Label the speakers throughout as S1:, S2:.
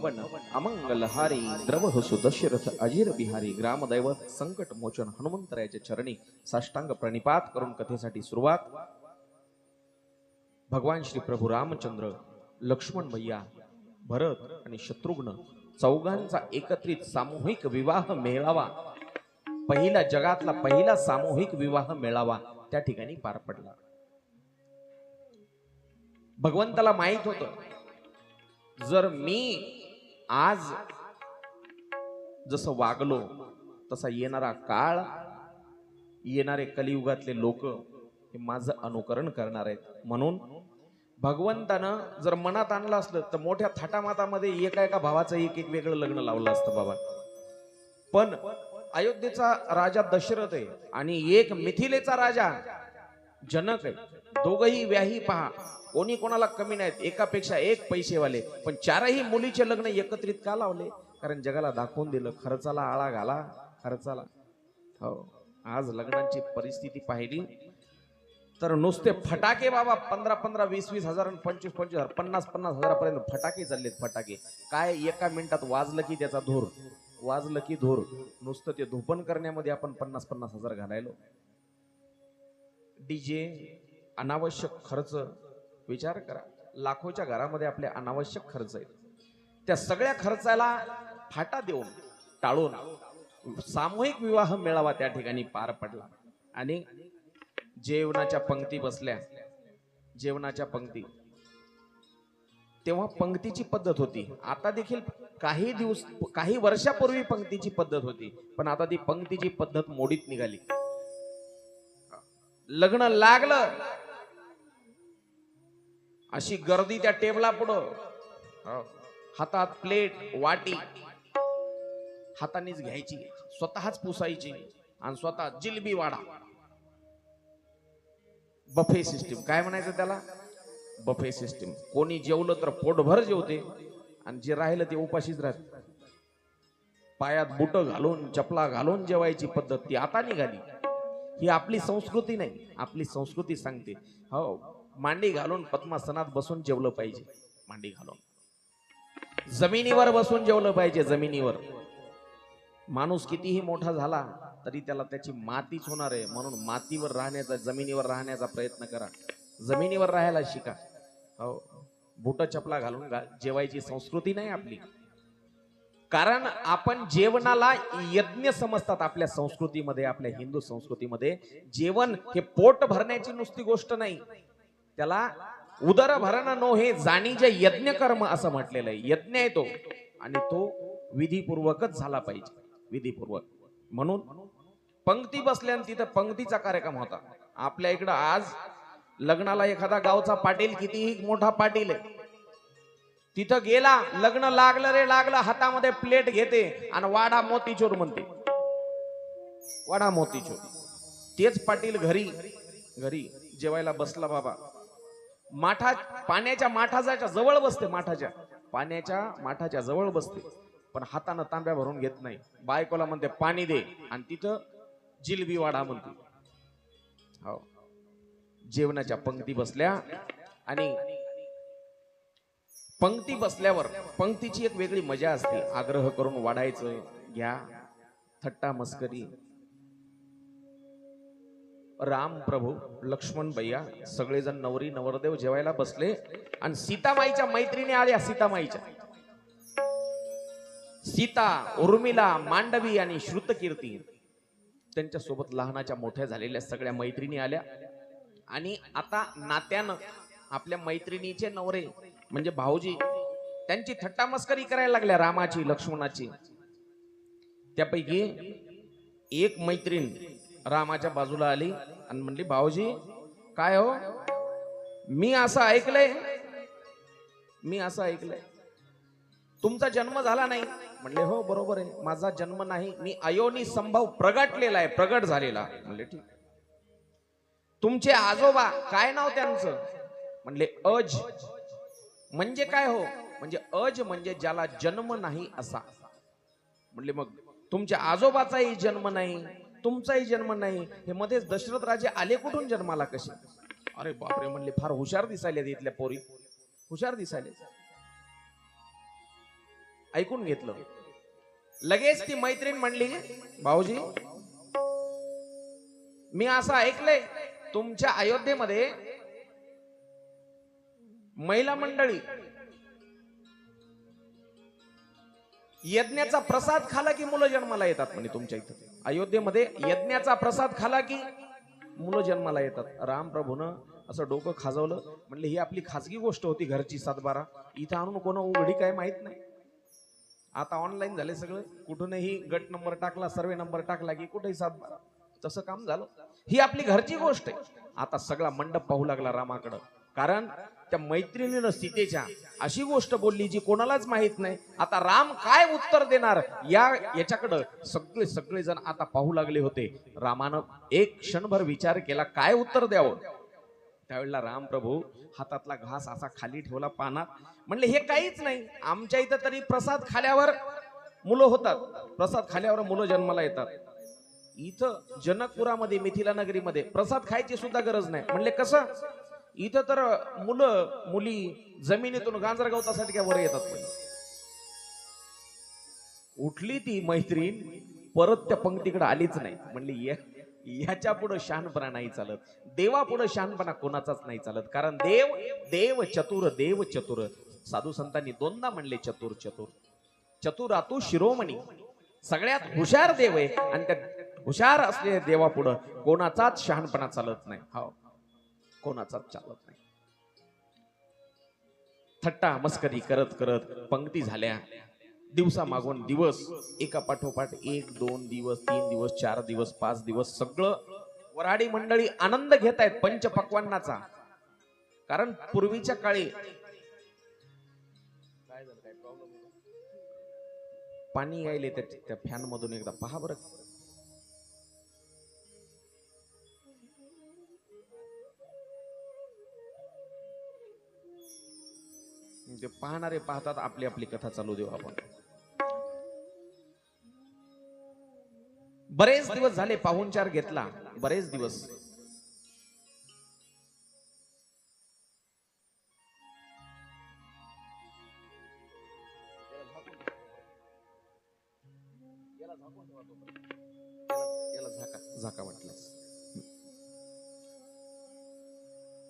S1: भवन अमंगलहारी द्रवहसु दशरथ अजीर बिहारी ग्रामदैवत संकट मोचन हनुमंतरायाच्या चरणी साष्टांग प्रणिपात करून कथेसाठी सुरुवात. भगवान श्री प्रभू रामचंद्र लक्ष्मण भैया भरत आणि शत्रुघ्न चौघांचा एकत्रित सामूहिक विवाह मेळावा. पहिला जगातला पहिला सामूहिक विवाह मेळावा त्या ठिकाणी पार पडला. भगवंताला माहीत होत जर मी आज जसं वागलो तसा येणारा काळ येणारे कलियुगातले लोक हे माझं अनुकरण करणार आहेत. म्हणून भगवंतानं जर मनात आणलं असलं तर मोठ्या थाटामातामध्ये एका एका भावाचं एक एक वेगळं लग्न लावलं असतं बाबा. पण अयोध्येचा राजा दशरथ आहे आणि एक मिथिलेचा राजा जनक आहे. दोघही व्याही पहा. कोणी कोणाला कमी नाहीत एकापेक्षा एक पैसेवाले. पण चारही मुलीचे लग्न एकत्रित का लावले? कारण जगाला दाखवून दिलं खर्चाला आळा घाला खर्चाला. हो आज लग्नांची परिस्थिती पाहिली. तर नुसते फटाके बाबा पंधरा पंधरा वीस वीस हजार आणि पंचवीस पंचवीस हजार पन्नास पन्नास हजारापर्यंत फटाके चाललेत फटाके. काय एका मिनिटात वाजलं की त्याचा धूर? वाजलं की धूर. नुसतं ते धोपण करण्यामध्ये आपण पन्नास पन्नास हजार घालायलो. डीजे अनावश्यक खर्च विचार करा. लाखोच्या घरामध्ये आपले अनावश्यक खर्च आहेत. त्या सगळ्या खर्चाला फाटा देऊन टाळून सामूहिक विवाह मेळावा त्या ठिकाणी पार पडला. आणि जेवणाच्या पंक्ती बसल्या. जेवणाच्या पंक्ती. तेव्हा पंक्तीची पद्धत होती. आता देखील काही दिवस काही वर्षापूर्वी पंक्तीची पद्धत होती. पण आता ती पंक्तीची पद्धत मोडीत निघाली. लग्न लागलं. अशी गर्दी त्या टेबला पुढं. हो. हातात प्लेट वाटी. हातानेच घ्यायची. स्वतःच पुसायची. आणि स्वतः जिलबी वाडा. बफे सिस्टीम काय म्हणायचं त्याला? बफे सिस्टीम कोणी जेवलं तर पोटभर जेवते. आणि जे राहिलं ते उपाशीच राहते. पायात बुट घालून चपला घालून जेवायची पद्धत ती आता निघाली. ही आपली संस्कृती नाही. आपली संस्कृती सांगते. हो. मांडी घालून पद्मासनात बसून जेवलं पाहिजे. मांडी घालून. जमिनीवर बसून जेवलं पाहिजे जमिनीवर. माणूस कितीही मोठा झाला तरी त्याला त्याची मातीच होणार आहे. म्हणून मातीवर राहण्याचा जमिनीवर राहण्याचा प्रयत्न करा. जमिनीवर राहायला शिका. हो. बुट चपला घालून जेवायची संस्कृती नाही आपली. कारण आपण जेवणाला यज्ञ समजतात आपल्या संस्कृतीमध्ये आपल्या हिंदू संस्कृतीमध्ये. जेवण हे पोट भरण्याची नुसती गोष्ट नाही. त्याला उदरभरण नो हे जाणीचे यज्ञ कर्म असं म्हटलेलं आहे. यज्ञ आहे तो. आणि तो विधीपूर्वकच झाला पाहिजे. विधीपूर्वक. म्हणून पंक्ती बसल्यान तिथं पंक्तीचा कार्यक्रम होता. आपल्या इकडं आज लग्नाला एखादा गावचा पाटील कितीही मोठा पाटील आहे. तिथं गेला लग्न लागलं रे लागलं हातामध्ये प्लेट घेते आणि वाडा मोतीचोर म्हणते. वाडा मोतीचोर. तेच पाटील घरी घरी जेवायला बसला बाबा. माठा पाण्याच्या माठाच्या जवळ बसते माठाच्या. पाण्याच्या माठाच्या जवळ बसते. पण हातानं तांब्या भरून घेत नाही. बायकोला म्हणते पाणी दे. आणि तिथं जिलबी वाडा म्हणते. हो. जेवणाच्या पंक्ती बसल्या आणि पंक्ती बसल्यावर पंक्तीची एक वेगळी मजा असते. आग्रह करून वाढायचं घ्या. थट्टा मस्करी. राम प्रभू लक्ष्मण भैया सगळेजण नवरी नवरदेव जेवायला बसले आणि सीतामाईच्या मैत्रिणी आल्या सीतामाईच्या. सीता उर्मिला मांडवी आणि श्रुतकीर्ती त्यांच्यासोबत लहानाच्या मोठ्या झालेल्या सगळ्या मैत्रिणी आल्या. आणि आता नात्यानं आपल्या मैत्रिणीचे नवरे म्हणजे भाऊजी त्यांची थट्टा मस्करी करायला लागल्या रामाची लक्ष्मणाची. त्यापैकी एक मैत्रीण रामाच्या बाजूला आली. आणि म्हणली भाऊजी काय हो? मी असं ऐकलंय. मी असं ऐकलंय. तुमचा जन्म झाला नाही. म्हणले हो बरोबर आहे. माझा जन्म नाही. मी अयोनी संभव प्रगटलेला आहे. प्रगट झालेला. म्हणले ठीक तुमचे आजोबा काय नाव त्यांचं? म्हणले अज. म्हणजे काय हो? म्हणजे अज म्हणजे ज्याला जन्म नाही असा. म्हणले मग तुमच्या आजोबाचाही जन्म नाही. तुमचाही जन्म नाही. हे मध्येच दशरथ राजे आले कुठून जन्माला कसे? अरे बापरे म्हणले फार हुशार दिसायले इथल्या पोरी. हुशार दिसायले ऐकून घेतलं. लगेच ती मैत्रीण म्हणली भाऊजी मी असं ऐकलंय तुमच्या अयोध्येमध्ये महिला मंडळी यज्ञाचा प्रसाद खाला की मुलं जन्माला येतात म्हणे तुमच्या इथं? अयोध्येमध्ये यज्ञाचा प्रसाद खाला की मुलं जन्माला येतात. रामप्रभूनं असं डोकं खाजवलं. म्हणले ही आपली खाजगी गोष्ट होती घरची सातबारा. इथं आणून कोण उघडी काय माहीत नाही. आता ऑनलाईन झाले सगळं. कुठूनही गट नंबर टाकला सर्वे नंबर टाकला की कुठेही सातबारा. तसं काम झालं. ही आपली घरची गोष्ट आहे. आता सगळा मंडप पाहू लागला रामाकडं. कारण त्या मैत्रिणीनं सीतेच्या अशी गोष्ट बोलली जी कोणालाच माहीत नाही. आता राम काय उत्तर देणार? या याच्याकडं सगळे सगळे जण आता पाहू लागले होते. रामानं एक क्षणभर विचार केला काय उत्तर द्यावं? त्यावेळेला राम प्रभू हातातला घास असा खाली ठेवला पानात. म्हणले हे काहीच नाही. आमच्या इथं तरी प्रसाद खाल्यावर मुलं होतात. प्रसाद खाल्यावर मुलं जन्माला येतात. इथं जनकपुरामध्ये मिथिला नगरीमध्ये प्रसाद खायची सुद्धा गरज नाही. म्हणले कसं? इथं तर मुलं मुली जमिनीतून गांजर गवतासाठी काय वर येतात उठली ती मैत्रीण परत त्या पंक्तीकडे आलीच नाही. म्हणली याच्यापुढे शहाणपणा नाही चालत. देवा पुढे शहाणपणा कोणाचाच नाही चालत. कारण देव देव चतुर देव चतुर. साधू संतांनी दोनदा म्हणले चतुर चतुर. चतुरातू शिरोमणी. सगळ्यात हुशार देव आहे आणि त्या हुशार असलेल्या देवापुढं कोणाचाच शहाणपणा चालत नाही. हो कोणाचाच चालत नाही. थट्टा मस्करी करत करत पंक्ती झाल्या. दिवसा मागून दिवस एका पाठोपाठ एक दोन दिवस तीन दिवस चार दिवस पाच दिवस सगळं वराडी मंडळी आनंद घेत आहेत पंचपक्वांनाचा कारण पूर्वीच्या काळी पाणी यायले त्या त्या फॅन मधून एकदा पहा बरं. ते पाहणारे पाहतात आपली आपली कथा चालू देऊ आपण. बरेच दिवस झाले पाहुणचार घेतला. बरेच दिवस. झाका झाका वाटल्यास.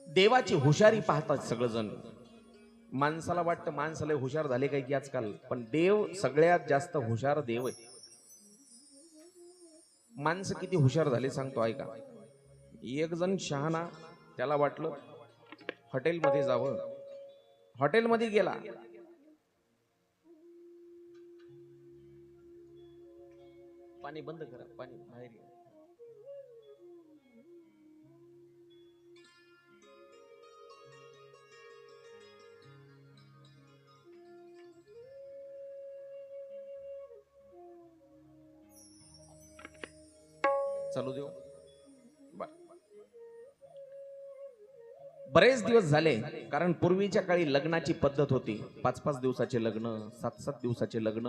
S1: देवाची हुशारी पाहतात सगळेजण. माणसाला वाटतं माणसाला हुशार झाले काय की आजकाल पण देव सगळ्यात जास्त हुशार देव आहे. माणसं किती हुशार झाले सांगतो ऐका. एक जण शहाणा त्याला वाटलं हॉटेलमध्ये जावं. हॉटेलमध्ये गेला. पाणी बंद करा पाणी बाहेर चालू देऊ. बरेच दिवस झाले कारण पूर्वीच्या काळी लग्नाची पद्धत होती. पाच पाच दिवसाचे लग्न सात सात दिवसाचे लग्न.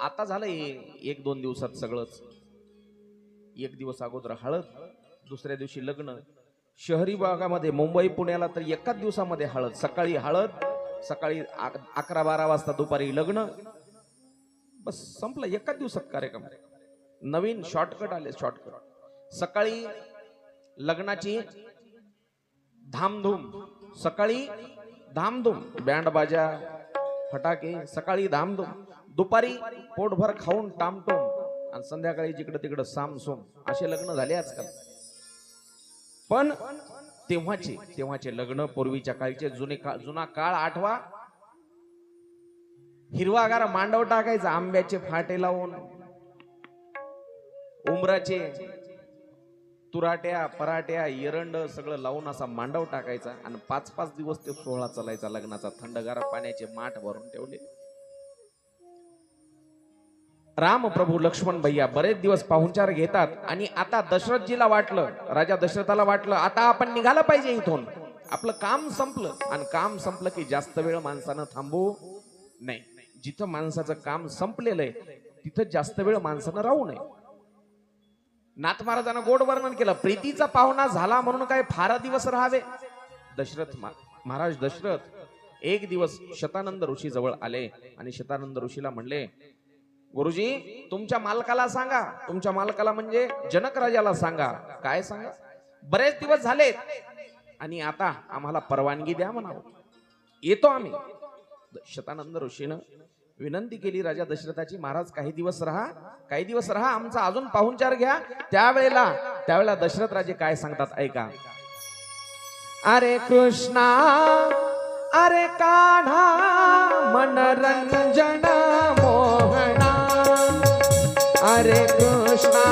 S1: आता झालंय एक दोन दिवसात सगळंच. एक दिवस अगोदर हळद दुसऱ्या दिवशी लग्न. शहरी भागामध्ये मुंबई पुण्याला तर एकाच दिवसामध्ये हळद. सकाळी हळद सकाळी अकरा बारा वाजता दुपारी लग्न. बस संपलं. एकाच दिवसात कार्यक्रम. नवीन शॉर्टकट आले शॉर्टकट सकाळी लग्नाची धामधूम. सकाळी धामधूम. बँड बाजा फटाके सकाळी धामधूम. दुपारी पोटभर खाऊन टामटूम आणि संध्याकाळी जिकडं तिकडं सामसोम. असे लग्न झाले आजकाल. पण तेव्हाचे तेव्हाचे लग्न पूर्वीच्या काळचे जुने काळ जुना काळ आठवा. हिरवागार मांडव टाकायचा. आंब्याचे फाटे लावून. उमराचे तुराट्या पराट्या एरंड सगळं लावून असा मांडव टाकायचा आणि पाच पाच दिवस ते सोहळा चालायचा लग्नाचा. थंडगार पाण्याचे माठ भरून ठेवले. राम प्रभू लक्ष्मण भैया बरेच दिवस पाहुणचार घेतात आणि आता दशरथजीला वाटलं राजा दशरथाला वाटलं आता आपण निघालं पाहिजे इथून. आपलं काम संपलं आणि काम संपलं की जास्त वेळ माणसानं थांबू नाही जिथं माणसाचं काम संपलेलं आहे तिथं जास्त वेळ माणसानं राहू नये. नाथ महाराजांना गोड वर्णन केलं. प्रीतीचा पाहुणा झाला म्हणून काय फार दिवस राहावे? दशरथ महाराज दशरथ एक दिवस शतानंद ऋषी जवळ आले आणि शतानंद ऋषीला म्हणले गुरुजी तुमच्या मालकाला सांगा. तुमच्या मालकाला म्हणजे जनक राजाला सांगा. काय सांगा? बरेच दिवस झालेत आणि आता आम्हाला परवानगी द्या म्हणावं. येतो आम्ही. शतानंद ऋषीनं विनंती केली राजा दशरथाची महाराज काही दिवस राहा काही दिवस राहा आमचा अजून पाहुणचार घ्या. त्यावेळेला त्यावेळेला दशरथ राजे काय सांगतात ऐका. अरे कृष्णा अरे काढा मनरंजन मोहना अरे कृष्णा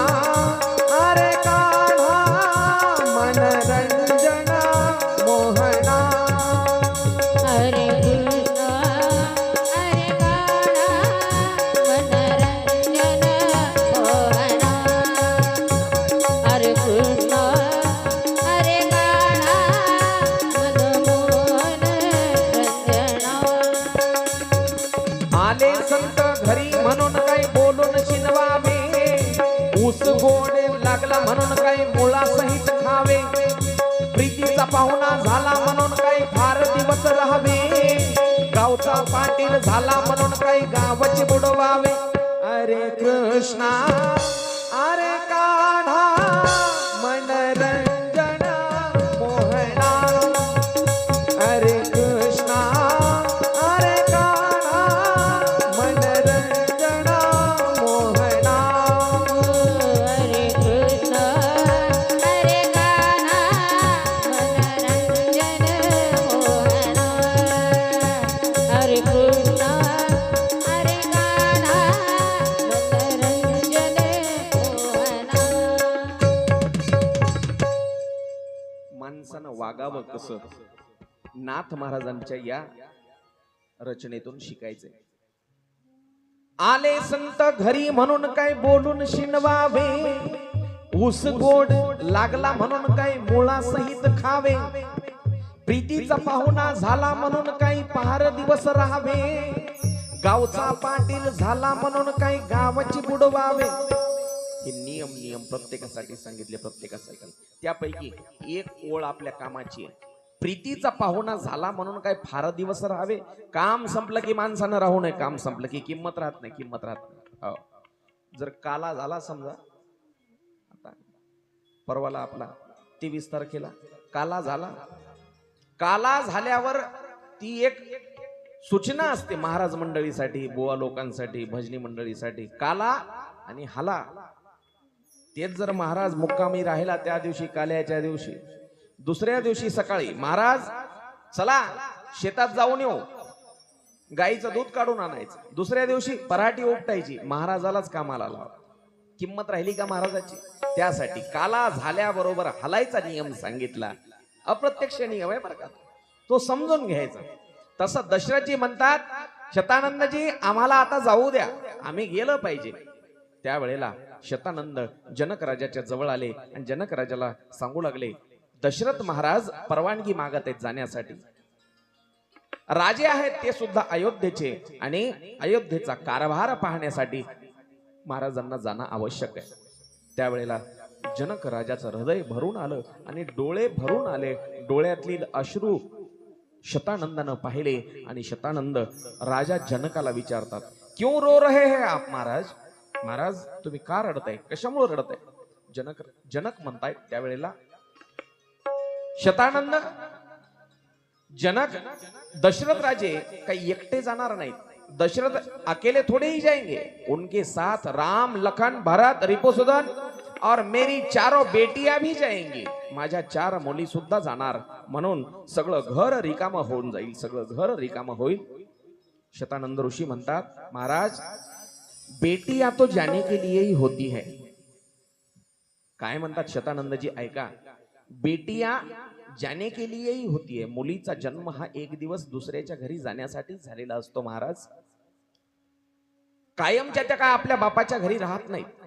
S1: लागला म्हणून काही मुळा सहित खावे. प्रीतीचा पाहुणा झाला म्हणून काही फार दिवस राहावे. गावचा पाटील झाला म्हणून काही गावचे बुडवावे. अरे कृष्णा वागावं कसं? नाथ महाराजांच्या या रचनेतून शिकायचंय. आले संत घरी म्हणून काय बोलून शिनवावे? ऊस गोड लागला म्हणून काय मुळा सहित खावे? प्रीतीचा पाहुणा झाला म्हणून काही पहार दिवस राहावे? गावचा पाटील झाला म्हणून काही गावाची बुडवावे? हे नियम नियम प्रत्येकासाठी सांगितले प्रत्येकासाठी. त्यापैकी एक ओळ आपल्या कामाची आहे. प्रीतीचा पाहुणा झाला म्हणून काय फार दिवस राहावे? काम संपलं की माणसानं राहू नये. काम संपलं की किंमत राहत नाही किंमत राहत नाही. हो. जर काला झाला समजा आता परवाला आपला तेवीस तारखेला काला झाला. काला झाल्यावर ती एक सूचना असते महाराज मंडळीसाठी बुवा लोकांसाठी भजनी मंडळीसाठी. काला आणि हाला. तेच जर महाराज मुक्कामी राहिला त्या दिवशी काल्याच्या दिवशी. दुसऱ्या दिवशी सकाळी महाराज चला शेतात जाऊन येऊ. गाईचं दूध काढून आणायचं. दुसऱ्या दिवशी पराठी उपटायची. महाराजालाच कामाला लावा. किंमत राहिली का महाराजाची? त्यासाठी काला झाल्याबरोबर हलायचा नियम सांगितला. अप्रत्यक्ष नियम आहे बरं का. तो समजून घ्यायचा. तसं दशरथजी म्हणतात शतानंदजी आम्हाला आता जाऊ द्या. आम्ही गेलं पाहिजे. त्यावेळेला शतानंद जनक राजाच्या जवळ आले आणि जनक राजाला सांगू लागले दशरथ महाराज परवानगी मागत आहेत जाण्यासाठी. राजे आहेत ते सुद्धा अयोध्येचे आणि अयोध्येचा कारभार पाहण्यासाठी महाराजांना जाणं आवश्यक आहे. त्यावेळेला जनक राजाचं हृदय भरून आलं आणि डोळे भरून आले. डोळ्यातली अश्रू शतानंदानं पाहिले आणि शतानंद राजा जनकाला विचारतात क्यों रो रहे हैं आप महाराज? महाराज तुम्ही का रडताय? कशामुळे रडताय? जनक जनक म्हणतायत त्यावेळेला शतानंद जनक दशरथ राजे काही एकटे जाणार नाहीत. दशरथ अकेले थोड़े ही जाएंगे उनके साथ राम लखन भरत रिपोसुदन और मेरी चारों बेटिया भी जाएंगी माझ्या चार मुली सुद्धा जाणार. म्हणून सगळं घर रिकाम होऊन जाईल. सगळं घर रिकाम होईल. शतानंद ऋषी म्हणतात महाराज बेटिया तो जाने के लिए ही होती है। काय म्हणतात शतानंदजी? ऐका. बेटिया जाने के लिए ही होती है. मुलीचा जन्म हा एक दिवस दुसऱ्याच्या घरी जाण्यासाठी झालेला असतो महाराज. कायमच्या त्या काय आपल्या बापाच्या घरी राहत नाहीत.